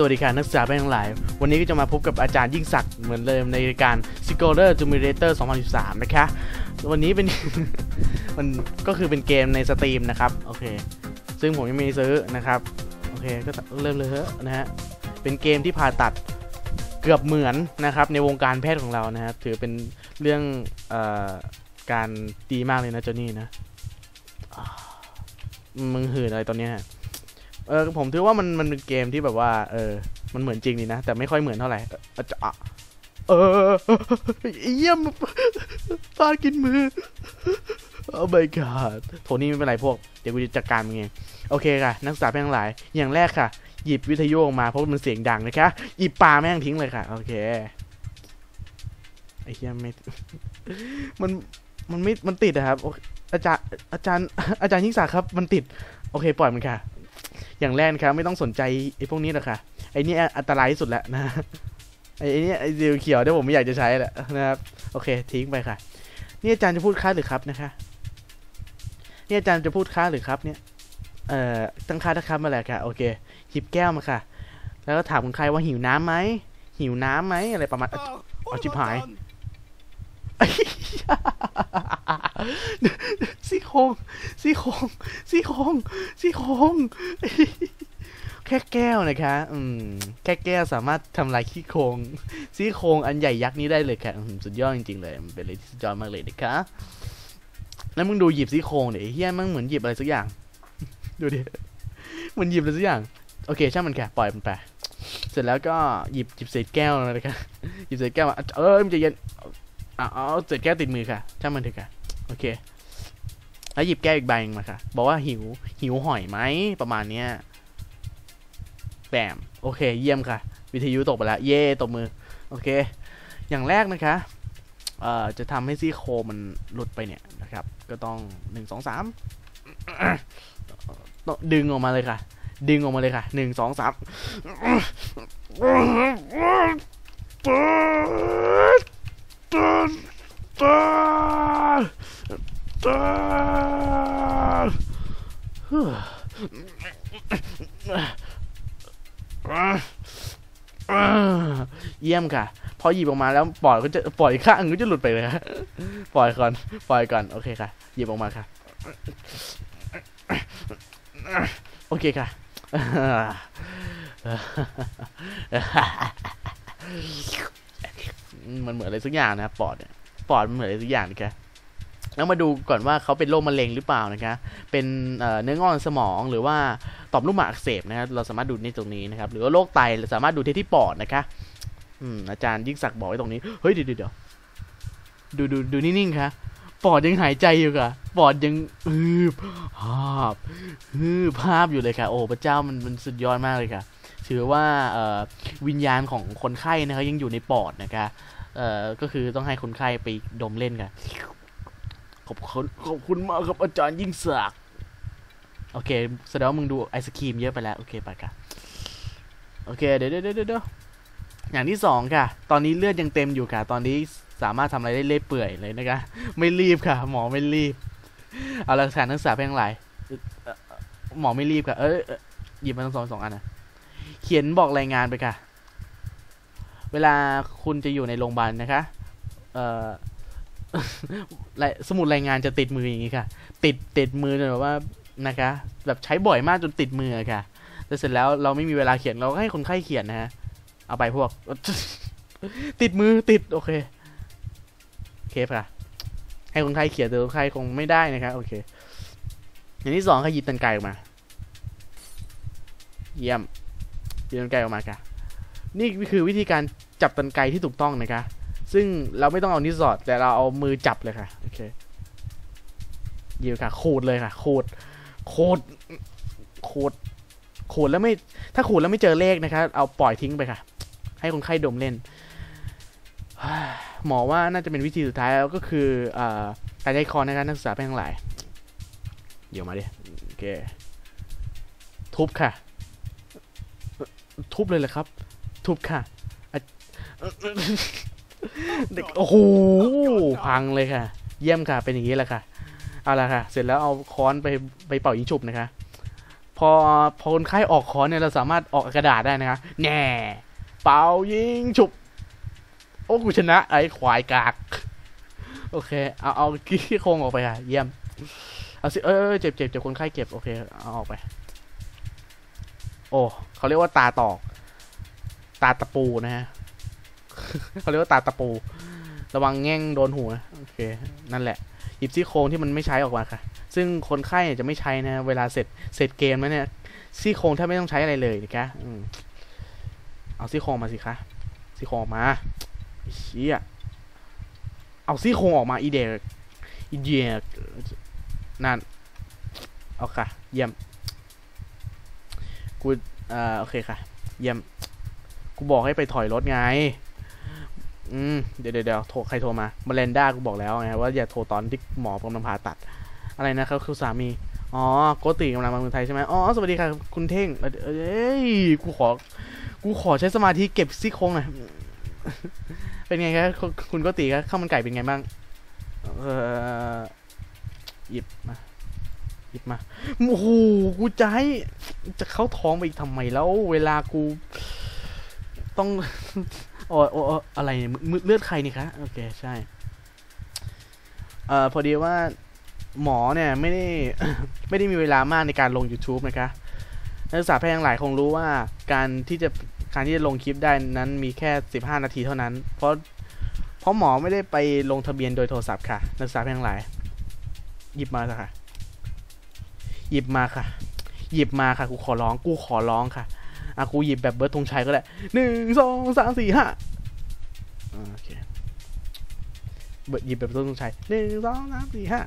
สวัสดีค่ะนักศึกษาแพทย์ทั้งหลาย วันนี้ก็จะมาพบกับอาจารย์ยิ่งศักดิ์เหมือนเดิมในรายการ Scholar Simulator 2013 นะคะ วันนี้เป็น มันก็คือเป็นเกมในสตรีมนะครับ โอเค ซึ่งผมยังไม่ซื้อนะครับ โอเค ก็เริ่มเลยเถอะนะฮะ เป็นเกมที่ผ่าตัดเกือบเหมือนนะครับ ในวงการแพทย์ของเรานะครับ ถือเป็นเรื่องเอ่อการดีมากเลยนะเจานี่นะ มึงหืนอะไรตอนเนี้ย เออผมถือว่ามันมันเป็นเกมที่แบบว่า เออ มันเหมือนจริงดีนะ แต่ไม่ค่อยเหมือนเท่าไหร่เออจะอะเออเยี่ยมฟาดกินมือโอ้ my god โทนี่ไม่เป็นไรพวก เดี๋ยวกูจะจัดการมึงเองโอเคค่ะ นักศึกษาแพทย์ทั้งหลาย อย่างแรกค่ะ หยิบวิทยุออกมาเพราะมันเสียงดังนะคะ หยิบปลาแม่งทิ้งเลยค่ะ โอเค ไอ้เหี้ยไม่ มัน มันไม่ มันติดอะครับอเคอาจารย์ อาจารย์ อาจารย์ยิ่งศักดิ์ครับ มันติด โอเค ปล่อยมันค่ะ อย่างแรกนะครับไม่ต้องสนใจไอ้พวกนี้หรอกค่ะไอ้นี่อันตรายที่สุดแล้วนะไอ้ไอ้นี่ไอ้เดียวเขียวที่ผมไม่อยากจะใช้แหละนะครับโอเค ทิ้งไปค่ะ นี่อาจารย์จะพูดค้าหรือครับนะคะนี่อาจารย์จะพูดค้าหรือครับเนี่ยเอ่อตั้งค่าทักครับมาแหละค่ะโอเคหยิบแก้วมาค่ะ แล้วก็ถามคนใครว่าหิวน้ำไหมหิวน้ำไหมอะไรประมาณเอาชิบหาย ซี่โครงซี่โครงซี่โครงซี่โครงแค่แก้วนะคะ อืม แค่แก้วสามารถทำลายขี้โครงซี่โครงอันใหญ่ยักษ์นี้ได้เลยค่ะสุดยอดจริงๆเลย มันเป็นอะไรที่สุดยอดมากเลยนะคะ แล้วมึงดูหยิบซี่โครงเดี๋ยวเฮียมันเหมือนหยิบอะไรสักอย่าง ดูดิ เหมือนหยิบอะไรสักอย่าง โอเค ช่างมันค่ะ ปล่อยมันไป เสร็จแล้วก็หยิบหยิบเศษแก้วนะคะหยิบเศษแก้วมาเออมันจะเย็น เอาเศษแก้วติดมือค่ะช่างมันเถอะค่ะ โอเค แล้วหยิบแก้วอีกใบนึงมาค่ะ บอกว่าหิว หิวหอยไหมประมาณเนี้ยแบมโอเค เยี่ยมค่ะ วิทยุตกไปแล้วเย่ตบมือ โอเค อย่างแรกนะคะเอ่อจะทำให้ซี่โครงมันหลุดไปเนี่ยนะครับ ก็ต้องหนึ่งสองสามต้องดึงออกมาเลยค่ะ ดึงออกมาเลยค่ะหนึ่งสองสาม เยี่ยมค่ะ พอหยิบออกมาแล้วปล่อยก็จะปล่อยข้างก็จะหลุดไปเลยค่ะปล่อยก่อนปล่อยก่อนโอเคค่ะ หยิบออกมาค่ะ โอเคค่ะ มันเหมือนอะไรสักอย่างนะปอดเนี่ยปอดมันเหมือนอะไรสักอย่างนะคะแล้วมาดูก่อนว่าเขาเป็นโรคมะเร็งหรือเปล่านะคะเป็นเนื้องอกสมองหรือว่าต่อมลูกหมากอักเสบนะครับเราสามารถดูในตรงนี้นะครับ หรือว่าโรคไตเราสามารถดูได้ที่ปอดนะคะอืมอาจารย์ยิ่งศักดิ์บอกไว้ตรงนี้เฮ้ยเดี๋ยวเดี๋ยวดูดูดูนิ่งๆค่ะปอดยังหายใจอยู่ค่ะปอดยังฮืบฮาบฮืบภาพอยู่เลยค่ะ โอ้พระเจ้ามันมันสุดยอดมากเลยค่ะ ถือว่าเอ่อวิญญาณของคนไข้นะครับยังอยู่ในปอดนะคะเอ่อก็คือต้องให้คนไข้ไปดมเล่นกันขอบคุณขอบคุณมากครับอาจารย์ยิ่งศักดิ์โอเคแสดงว่ามึงดูไอศครีมเยอะไปแล้ว โอเคไปค่ะโอเคเดี๋ยวเดี๋ยวเดี๋ยวเดี๋ยวอย่างที่สองค่ะ ตอนนี้เลือดยังเต็มอยู่ค่ะ ตอนนี้สามารถทำอะไรได้เล่อยเปื่อยเลยนะคะ ไม่รีบค่ะ หมอไม่รีบ เอาละค่ะนักศึกษาแพทย์ทั้งหลายเอ่อเอ่อหมอไม่รีบค่ะ เอยเอ่อหยิบมาทั้งสองสองอันนะเขียนบอกรายงานไปค่ะ เวลาคุณจะอยู่ในโรงพยาบาลนะคะ เอ่อสมุดรายงานจะติดมืออย่างนี้ค่ะ ติดติดมือจนแบบว่านะคะ แบบใช้บ่อยมากจนติดมือค่ะแต่เสร็จแล้วเราไม่มีเวลาเขียนเราก็ให้คนไข้เขียนนะฮะ เอาไปพวก ติดมือติดโอเคโอเคค่ะ ให้คนไข้เขียนแต่คนไข้คงไม่ได้นะครับโอเค อย่างที่สองค่ะหยิบตันไกออกมา เยี่ยม หยิบตันไกออกมาค่ะนี่คือวิธีการจับตันไกที่ถูกต้องนะคะ ซึ่งเราไม่ต้องเอานิ้วสอด แต่เราเอามือจับเลยค่ะโอเคหยิบค่ะขูดเลยค่ะขูดขูดขูดขูดแล้วไม่ถ้าขูดแล้วไม่เจอเลขนะคะ เอาปล่อยทิ้งไปค่ะ ให้คนไข้ดมเล่นหมอว่าน่าจะเป็นวิธีสุดท้ายแล้วก็คืออการใช้คอนะครับนักศึกษาแพทย์ทั้งหลาย เดี๋ยวมาดิโอเค ทุบค่ะ ทุบเลยเหรอครับ ทุบค่ะ เด็กโอ้โหพังเลยค่ะ เยี่ยมค่ะ เป็นอย่างนี้แหละค่ะ เอาละค่ะ เสร็จแล้วเอาค้อนไปไปเป่ายิงฉุบนะคะ พอพอคนไข้ออกค้อนเนี่ยเราสามารถออกกระดาษได้นะคะ แน่ เป่ายิงฉุบ โอ้กูชนะ ไอ้ควายกาก โอเค เอาเอาขี้โครงออกไปค่ะ เยี่ยม เอาสิ เออเจ็บเจ็บเจ็บคนไข้เก็บ โอเค เอาออกไป โอ้เขาเรียกว่าตาตอก ตาตะปูนะฮะเขาเรียกว่าตาตะปู ระวังแง่งโดนหัวโอเค นั่นแหละ หยิบซี่โครงที่มันไม่ใช้ออกมาค่ะ ซึ่งคนไข้จะไม่ใช้นะ เวลาเสร็จเสร็จเกมแล้วเนี่ยซี่โครงถ้าไม่ต้องใช้อะไรเลยนะคะเอาซี่โครงมาสิคะซี่โครงมาเชี่ยเอาซี่โครงออกมาอีเด็กอีเดียกนั่น เอาค่ะ เยี่ยม กูอ่อโอเคค่ะ เยี่ยม กูบอกให้ไปถอยรถไง อืมเดี๋ยวเดี๋ยวเดี๋ยวโทรใครโทรมามาเลนด้ากูบอกแล้วไงว่าอย่าโทรตอนที่หมอกำลังผ่าตัด อะไรนะครับคือสามี อ๋อ โกติกำลังมาเมืองไทยใช่ไหมอ๋อ สวัสดีค่ะ คุณเท่ง เอ้ย กูขอ กูขอใช้สมาธิเก็บซี่โครงหน่อย เป็นไงครับคุณคุณโกติครับข้าวมันไก่เป็นไงบ้าง เออหยิบมาหยิบมา โอ้โห กูจะให้ จะเข้าท้องไปอีกทำไมแล้ว เวลากู ต้องโอ้โอ้โอ้อะไรเนี่ยมือเลือดใครนี่คะโอเคใช่เอ่อพอดีว่าหมอเนี่ยไม่ได้ไม่ได้มีเวลามากในการลง YouTube นะคะ นักศึกษาแพทย์ทั้งหลายคงรู้ว่าการที่จะการที่จะลงคลิปได้นั้นมีแค่ 15 นาทีเท่านั้น เพราะเพราะหมอไม่ได้ไปลงทะเบียนโดยโทรศัพท์ค่ะ นักศึกษาแพทย์ทั้งหลาย หยิบมาสิค่ะ หยิบมาค่ะ หยิบมาค่ะกูขอร้องกูขอร้องค่ะอะกูหยิบแบบเบิร์ดธงชัยก็ได้หนึ่งสองสามสี่ห้าโอเคเบิร์ดหยิบแบบเบิร์ดธงชัยหนึ่งสองสามสี่ห้า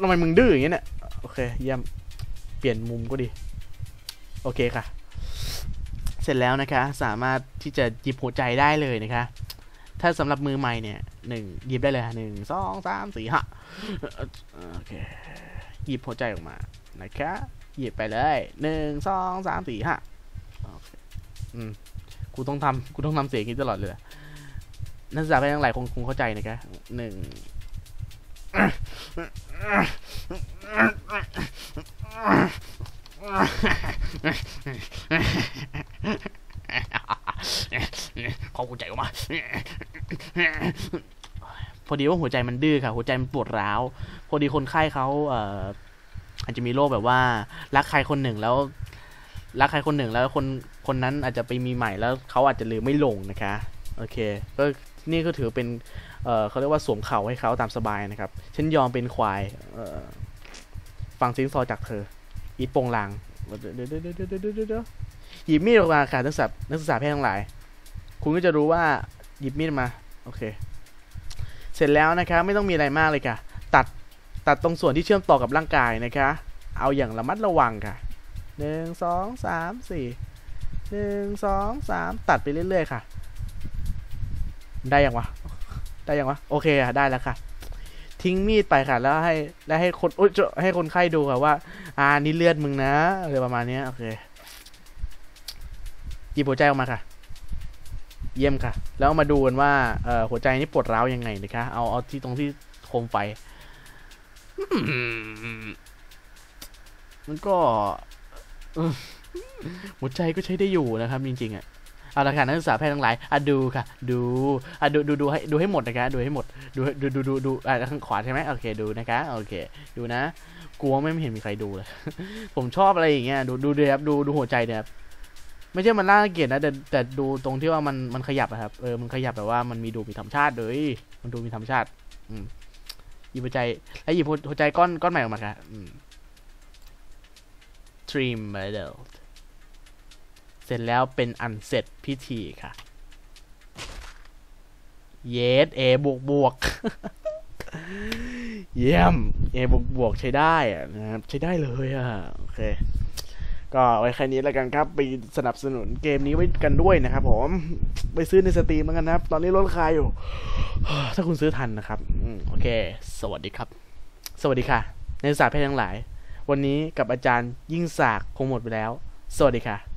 ทำไมมึงดื้ออย่างเงี้ยเนี่ยโอเคเยี่ยมเปลี่ยนมุมก็ดี โอเคค่ะ เสร็จแล้วนะคะ สามารถที่จะหยิบหัวใจได้เลยนะคะ ถ้าสำหรับมือใหม่เนี่ยหนึ่งหยิบได้เลยหนึ่งสองสามสี่ห้าโอเค หยิบหัวใจออกมานะคะหยิบไปเลยหนึ่งสองสามสี่ห้าโอเคอืมกูต้องทำกูต้องทำเสียงนี้ตลอดเลยนักศึกษาไปทั้งหลายคงคงเข้าใจนะคะหนึ่งขอหัวใจออกมา พอดีว่าหัวใจมันดื้อค่ะ หัวใจมันปวดร้าว พอดีคนไข้เขาเอ่ออาจจะมีโรคแบบว่า รักใครคนหนึ่งแล้ว รักใครคนหนึ่งแล้วคนคนนั้นอาจจะไปมีใหม่แล้วเขาอาจจะลืมไม่ลงนะคะโอเค ก็นี่ก็ถือเป็นเอ่อเขาเรียกว่าสวมเข่าให้เขาตามสบายนะครับฉันยอมเป็นควายเอ่อฟังซิงซอจากเธอ อีทปงลางเดี๋ยวเดี๋ยวเดี๋ยวเดี๋ยวเดี๋ยวเดี๋ยวเดี๋ยวหยิบมีดออกมาค่ะนักศึกษานักศึกษาแพทย์ทั้งหลาย คุณก็จะรู้ว่าหยิบมีดมา โอเค เสร็จแล้วนะคะไม่ต้องมีอะไรมากเลยค่ะ ตัดตัดตรงส่วนที่เชื่อมต่อกับร่างกายนะคะ เอาอย่างระมัดระวังค่ะหนึ่งสองสามสี่หนึ่งสองสามตัดไปเรื่อยๆค่ะ ได้ยังวะ ได้ยังวะ โอเคอะได้แล้วค่ะ ทิ้งมีดไปค่ะ แล้วให้แล้วให้คนอุ๊ยเจ้าให้คนไข้ดูค่ะว่า อ่านี่เลือดมึงนะอะไรประมาณนี้โอเคหยิบหัวใจออกมาค่ะ เยี่ยมค่ะ แล้วมาดูกันว่าเอ่อหัวใจนี่ปวดร้าวยังไงนะคะ เอาเอาที่ตรงที่โคมไฟอืมมันก็อืมหัวใจก็ใช้ได้อยู่นะครับ จริงๆอะเอาละค่ะนักศึกษาแพทย์ทั้งหลายอะดูค่ะ ดูอะดูดูดูให้ดูให้หมดนะคะดูให้หมด ดูดูดูดูดูอะข้างขวาใช่ไหมโอเคดูนะคะโอเค ดูนะกลัวไม่เห็นมีใครดูเลย ผมชอบอะไรอย่างเงี้ยดูดูเลยครับดูดูหัวใจเนี่ยครับ ไม่ใช่มันน่าเกลียดนะแต่แต่ดูตรงที่ว่ามันมันขยับอะครับเออมันขยับแบบว่ามันมีดูมีธรรมชาติเลยมันดูมีธรรมชาติ อืมหยิบหัวใจแล้วหยิบหัวใจก้อนก้อนใหม่ออกมาค่ะอืม Dream Medal เสร็จแล้วเป็นอันเสร็จพิธีค่ะ เยสเอบวกบวกเยี่ยมเอบวกบวกใช้ได้อะนะครับใช้ได้เลยอะ โอเค ก็ไว้แค่นี้แล้วกันครับ ไปสนับสนุนเกมนี้ไว้กันด้วยนะครับผม ไปซื้อในสตรีมแล้วกันนะครับ ตอนนี้ลดราคาอยู่ ถ้าคุณซื้อทันนะครับอโอเค สวัสดีครับ สวัสดีค่ะในศาสตร์แพทย์ทั้งหลาย วันนี้กับอาจารย์ยิ่งศักดิ์คงหมดไปแล้ว สวัสดีค่ะ